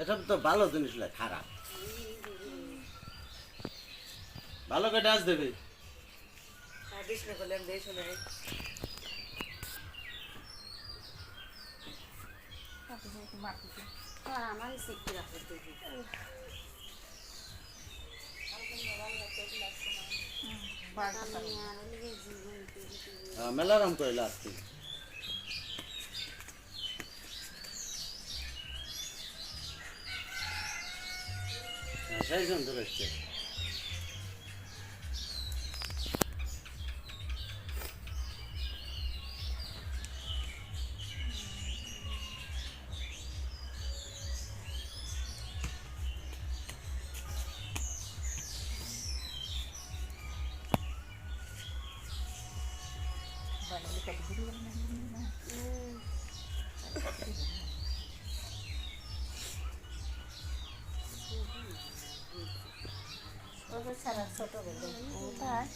এসব তো ভালো জিনিস না খারাপ। ভালো করে ডান্স দেবে। আমার শিখতে রাখতে মেলা রকম করে আজকে সেই জন্য ধরে এসছে ছাড়া ছোট বেলে তাই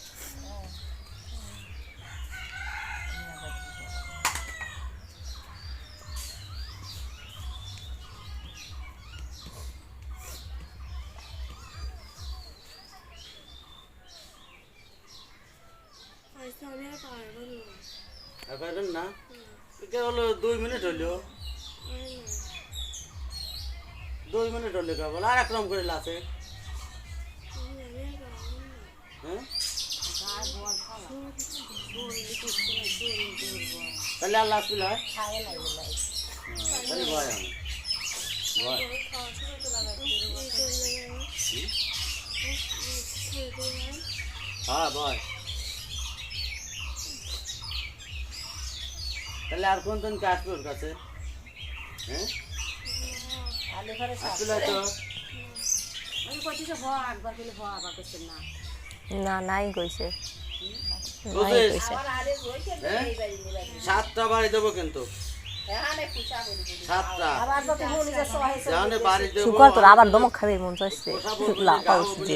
আর পারবেন না? এটা হলো দুই মিনিট হইল। দুই মিনিট হইল কেবল আর একরকম করে লাসে। হ্যাঁ? তাহলে আর লাস পিল হ্যাঁ, তাহলে ভয় আমি ভয়। হ্যাঁ ভয়। তাহলে আর কোন দিনকে আসবে ওর কাছে? হ্যাঁ? আসলে তো? ভ আবার না। নাই কইছে। হ্যাঁ? সাতটা বাড়ি দেবো কিন্তু। আবার দমক খাবে মন চাইছে। লাফা উঠছে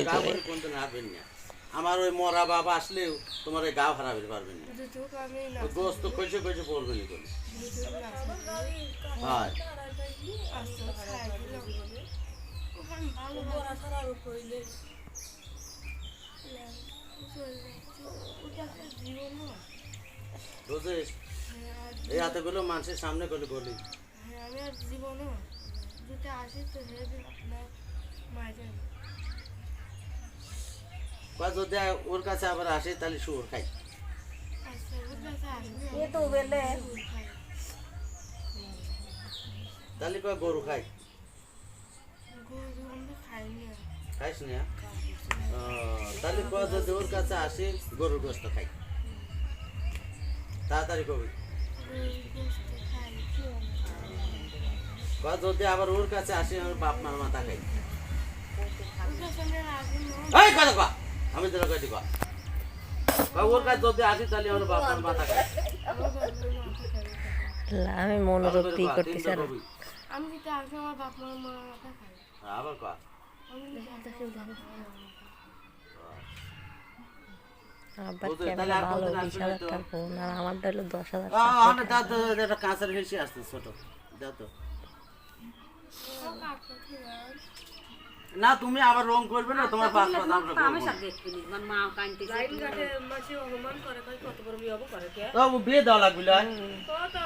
আমার ওই মরা বাবা আসলেও তোমার ওই গা হারাবে পারবেন না। ওই গোস্ত কইছে কইছে পড়বেন করে হয়। বুঝিস এই হাতে গুলো মানুষের সামনে করে বলি। আমি আর জীবনও। যদি আসি তো সেদিন বা যদি ওর কাছে আবার আসে তাহলে শুয়োর খাই। আচ্ছা ওর কাছে আসবে? এ তো বেলে। তাহলে কয় গরু খাই। খাইস না তাহলে কয় যদি ওর কাছে আসে গরুর গোস্ত খাই। তাড়াতাড়ি কবি। কয় যদি আবার ওর কাছে আসে আমার বাপ মার মাথা খাই। ওর এই কথা কয়। আমি তোরা কয় ওর কাছে যদি আসি তাহলে আমার বাপ আমার মাথা লা, আমি মনোরক্তি করতেছি আর। আমি যদি আসি আমার বাপ মার মাথা আবার কয়? আমি আবার বুঝলি, তাহলে আর ভালো বিশ হাজার তো? টাকা ফোন আর আমারটা হলো দশ হাজার কাঁচের আসছে ছোট। দাও তো। না তুমি আবার রং করবে না তোমার পাঁচ পাঁচ আমরা আমি সব দেখবি মানে মা কানতে লাইন কাটে মাসে অপমান করে কই কত বড় বিয়ে হবে করে কে? তো বিয়ে দাও লাগবে লয়। কত তো